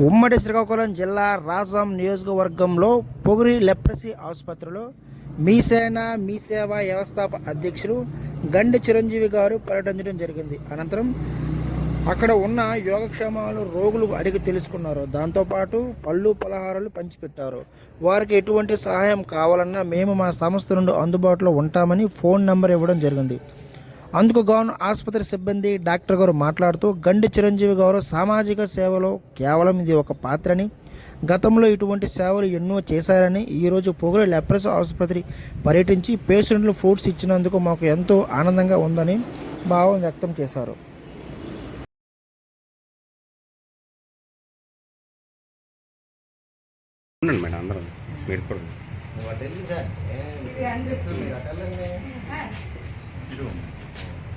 ఉమ్మడి శ్రీకాకుళం జిల్లా రాజాం నియోజకవర్గంలో పొగిరి లెప్రసీ ఆసుపత్రిలో మీ సేన మీ సేవ వ్యవస్థాప అధ్యక్షులు గండి చిరంజీవి గారు పర్యటించడం జరిగింది. అనంతరం అక్కడ ఉన్న యోగక్షేమాలు రోగులు అడిగి తెలుసుకున్నారు. దాంతోపాటు పళ్ళు పలహారాలు పంచిపెట్టారు. వారికి ఎటువంటి సహాయం కావాలన్నా మేము మా సంస్థ నుండి అందుబాటులో ఉంటామని ఫోన్ నంబర్ ఇవ్వడం జరిగింది. అందుకు గాను ఆసుపత్రి సిబ్బంది డాక్టర్ గారు మాట్లాడుతూ గండి చిరంజీవి గారు సామాజిక సేవలో కేవలం ఇది ఒక పాత్రని గతంలో ఇటువంటి సేవలు ఎన్నో చేశారని ఈరోజు పొగరు లెప్రస్ ఆసుపత్రి పర్యటించి పేషెంట్లు ఫ్రూట్స్ ఇచ్చినందుకు మాకు ఎంతో ఆనందంగా ఉందని భావం వ్యక్తం చేశారు. మేడం అందరం మీరు కూడా.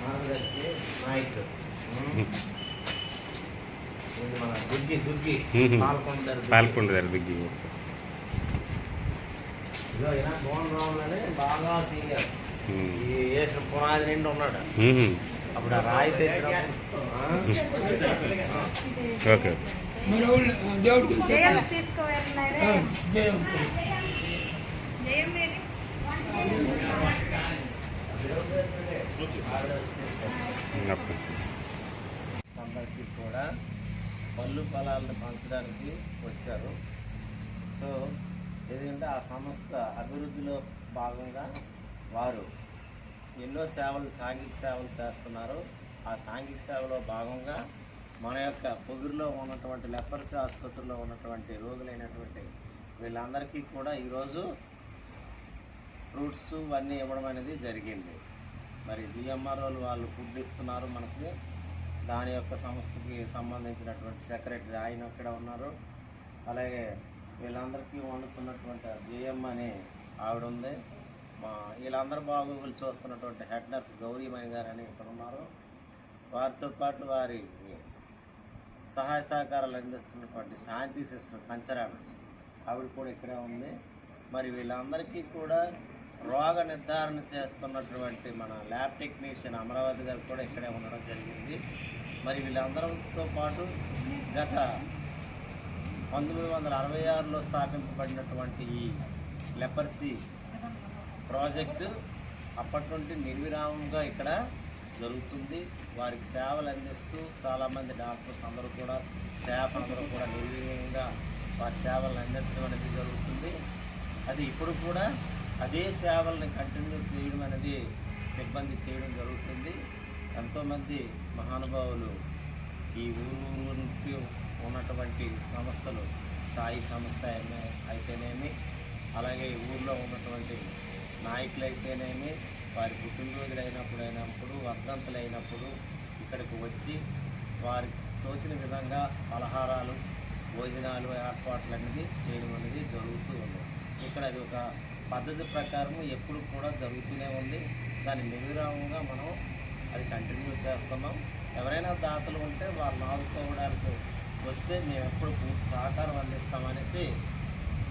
మార్గదర్శి నాయకుడు ఇది మన దుర్గి దుర్గి మ్మ్. పాల్కొండ పాల్కొండ దగ్గర దిగ్గి. ఇదో ఈయన మోహన్ రావు బాగా సీనియర్. ఈ వేసిన పునాది నిండి ఉన్నాడు. అప్పుడు ఆ రాయి తెచ్చినప్పుడు? ఓకే. మేరీ అందరికీ కూడా పళ్ళు ఫలాలను పంచడానికి వచ్చారు. సో ఎందుకంటే ఆ సంస్థ అభివృద్ధిలో భాగంగా వారు ఎన్నో సేవలు సాంఘిక సేవలు చేస్తున్నారు. ఆ సాంఘిక సేవలో భాగంగా మన యొక్క పొగురులో ఉన్నటువంటి లెపర్సీ ఆసుపత్రిలో ఉన్నటువంటి రోగులైనటువంటి వీళ్ళందరికీ కూడా ఈరోజు ఫ్రూట్స్ ఇవన్నీ ఇవ్వడం అనేది జరిగింది. మరి జిఎంఆర్ఓలు వాళ్ళు ఫుడ్ ఇస్తున్నారు మనకి. దాని యొక్క సంస్థకి సంబంధించినటువంటి సెక్రటరీ ఆయన అక్కడ ఉన్నారు. అలాగే వీళ్ళందరికీ వండుతున్నటువంటి జిఎం అని ఆవిడ ఉంది మా వీళ్ళందరూ బాగోగులు చూస్తున్నటువంటి హెడ్ నర్స్ గౌరీమణి గారు అని ఇక్కడ ఉన్నారు. వారితో పాటు వారి సహాయ సహకారాలు అందిస్తున్నటువంటి శాంతి సిస్టర్ పంచరాణ ఆవిడ కూడా ఇక్కడే ఉంది. మరి వీళ్ళందరికీ కూడా రోగ నిర్ధారణ చేస్తున్నటువంటి మన ల్యాబ్ టెక్నీషియన్ అమరావతి గారు కూడా ఇక్కడే ఉండడం జరిగింది. మరి వీళ్ళందరితో పాటు గత పంతొమ్మిది వందల అరవై ఆరులో స్థాపించబడినటువంటి ఈ లెపర్సీ ప్రాజెక్టు అప్పటి నుండి నిర్విరామంగా ఇక్కడ జరుగుతుంది. వారికి సేవలు అందిస్తూ చాలామంది డాక్టర్స్ అందరూ కూడా స్టాఫ్ అందరూ కూడా నిర్వీర్యంగా వారి సేవలను అందించడం అనేది జరుగుతుంది. అది ఇప్పుడు కూడా అదే సేవల్ని కంటిన్యూ చేయడం అనేది సిబ్బంది చేయడం జరుగుతుంది. ఎంతోమంది మహానుభావులు ఈ ఊరు ఊరికి ఉన్నటువంటి సంస్థలు సాయి సంస్థ అయితేనేమి అలాగే ఈ ఊర్లో ఉన్నటువంటి నాయకులు అయితేనేమి వారి పుట్టినరోజులు అయినప్పుడు అయినప్పుడు వర్ధంతులు అయినప్పుడు ఇక్కడికి వచ్చి వారికి తోచిన విధంగా పలహారాలు భోజనాలు ఏర్పాట్లు అనేది చేయడం అనేది జరుగుతూ ఉంది. ఇక్కడ అది ఒక పద్ధతి ప్రకారం ఎప్పుడు కూడా జరుగుతూనే ఉంది. దాన్ని నిర్విరామంగా మనం అది కంటిన్యూ చేస్తున్నాం. ఎవరైనా దాతలు ఉంటే వాళ్ళు ఆదుకోవడానికి వస్తే మేము ఎప్పుడు పూర్తి సహకారం అందిస్తామనేసి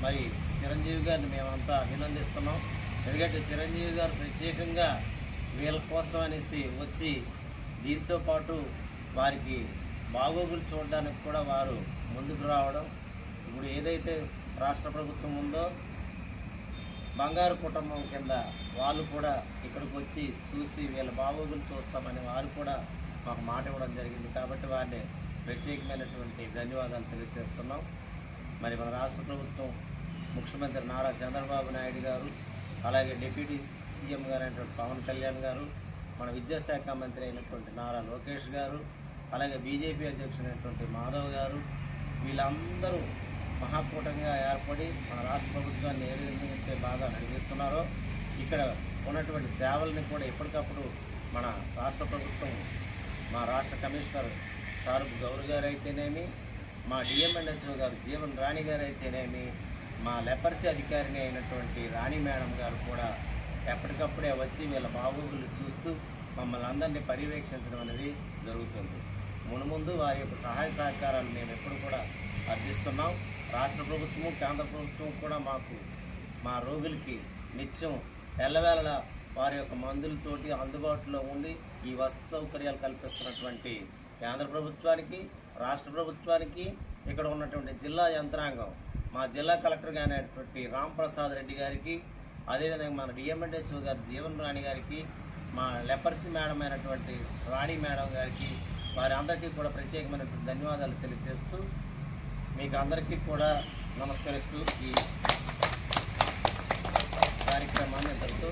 మరి చిరంజీవి గారిని మేమంతా అభినందిస్తున్నాం. ఎందుకంటే చిరంజీవి గారు ప్రత్యేకంగా వీళ్ళ కోసం అనేసి వచ్చి దీంతో పాటు వారికి బాగోగులు చూడడానికి కూడా వారు ముందుకు రావడం. ఇప్పుడు ఏదైతే రాష్ట్ర ప్రభుత్వం ఉందో బంగారు కుటుంబం కింద వాళ్ళు కూడా ఇక్కడికి వచ్చి చూసి వీళ్ళ బాగోగులు చూస్తామని వారు కూడా మాకు మాట ఇవ్వడం జరిగింది. కాబట్టి వారిని ప్రత్యేకమైనటువంటి ధన్యవాదాలు తెలియజేస్తున్నాం. మరి మన రాష్ట్ర ప్రభుత్వం ముఖ్యమంత్రి నారా చంద్రబాబు నాయుడు గారు అలాగే డిప్యూటీ సీఎం గారు అయినటువంటి పవన్ కళ్యాణ్ గారు మన విద్యాశాఖ మంత్రి అయినటువంటి నారా లోకేష్ గారు అలాగే బీజేపీ అధ్యక్షుడైనటువంటి మాధవ్ గారు వీళ్ళందరూ మహాకూటంగా ఏర్పడి మన రాష్ట్ర ప్రభుత్వాన్ని ఏదైతే బాగా నడిపిస్తున్నారో ఇక్కడ ఉన్నటువంటి సేవల్ని కూడా ఎప్పటికప్పుడు మన రాష్ట్ర ప్రభుత్వం మా రాష్ట్ర కమిషనర్ సారుపు గౌరు గారు అయితేనేమి మా డిఎంఎన్హెచ్ఓ గారు జీవన్ రాణి గారు అయితేనేమి మా లెపర్సీ అధికారిని అయినటువంటి రాణి మేడం గారు కూడా ఎప్పటికప్పుడే వచ్చి వీళ్ళ బాగోగులు చూస్తూ మమ్మల్ని అందరినీ పర్యవేక్షించడం అనేది జరుగుతుంది. మునుముందు వారి యొక్క సహాయ సహకారాలు మేము ఎప్పుడు కూడా అర్థిస్తున్నాం. రాష్ట్ర ప్రభుత్వము కేంద్ర ప్రభుత్వం కూడా మాకు మా రోగులకి నిత్యం ఎల్లవేళ వారి యొక్క మందులతోటి అందుబాటులో ఉండి ఈ వసతి సౌకర్యాలు కల్పిస్తున్నటువంటి కేంద్ర ప్రభుత్వానికి రాష్ట్ర ప్రభుత్వానికి ఇక్కడ ఉన్నటువంటి జిల్లా యంత్రాంగం మా జిల్లా కలెక్టర్ అయినటువంటి రాంప్రసాద్ రెడ్డి గారికి అదేవిధంగా మన డిఎంఎన్హెచ్ఓ గారి జీవన్ రాణి గారికి మా లెపర్సీ మేడం అయినటువంటి రాణి మేడం గారికి వారి అందరికీ కూడా ప్రత్యేకమైనటువంటి ధన్యవాదాలు తెలియజేస్తూ మీకు అందరికీ కూడా నమస్కరిస్తూ ఈ కార్యక్రమాన్ని ఇంతటితో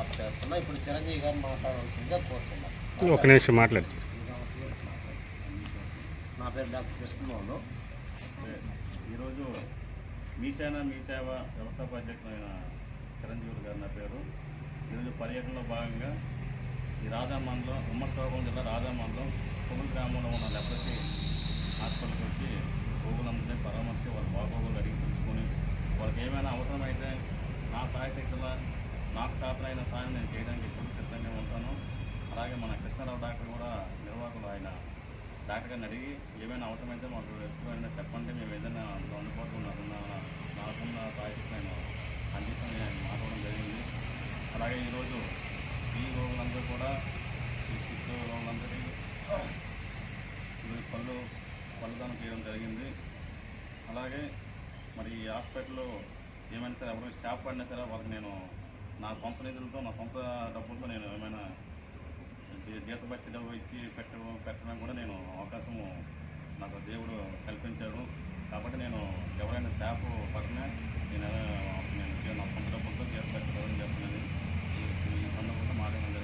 ఆఫ్ చేస్తున్నాం. ఇప్పుడు చిరంజీవి గారు మాట్లాడవలసిందిగా కోరుతున్నాం. ఒక నిమిషం మాట్లాడచ్చు. నా పేరు డాక్టర్ కృష్ణమోహన్. ఈరోజు మీ సేన మీ సేవ వ్యవస్థాపాధ్యక్షులైన చిరంజీవి గారు నా పేరు. ఈరోజు పర్యటనలో భాగంగా ఈ రాజామండలం ఉమ్మడి శ్రీకాకుళం జిల్లా రాజామండలం కొమ్ముల గ్రామంలో ఉన్న లెప్రసీ హాస్పిటల్కి వచ్చి రోగులందరినీ పరామర్శి వాళ్ళ బాగోగులు అడిగి తెలుసుకొని వాళ్ళకి ఏమైనా అవసరమైతే నా సాయశక్తుల నాకు చేతనైన సాయం నేను చేయడానికి ఎప్పుడు సిద్ధంగా ఉంటాను. అలాగే మన కృష్ణారావు డాక్టర్ కూడా నిర్వాహకులు ఆయన. డాక్టర్ గారిని అడిగి ఏమైనా అవసరమైతే మాకు ఎక్కువైనా చెప్పండి మేము ఏదైనా అందులో అందుబాటులో ఉన్న నాకున్న సాయశక్తి నేను అందిస్తామని ఆయన మాట్లాడడం జరిగింది. అలాగే ఈరోజు ఈ రోగులందరూ కూడా ఈ చిత్తూరు రోగులందరికీ పళ్ళు బలిదానం చేయడం జరిగింది. అలాగే మరి ఈ హాస్పిటల్లో ఏమైనా సరే ఎవరైనా స్టాఫ్ పడినా సరే వాళ్ళకి నేను నా సొంత నిధులతో నా సొంత డబ్బులతో నేను ఏమైనా దేశభక్తి డబ్బు ఇచ్చి పెట్టడం పెట్టడం కూడా నేను అవకాశము నాకు దేవుడు కల్పించాడు. కాబట్టి నేను ఎవరైనా స్టాఫ్ పడినా నేను నేను నా సొంత డబ్బులతో దేశభక్తి అని చెప్పినది ఈ సందర్భంలో మాట్లాడడం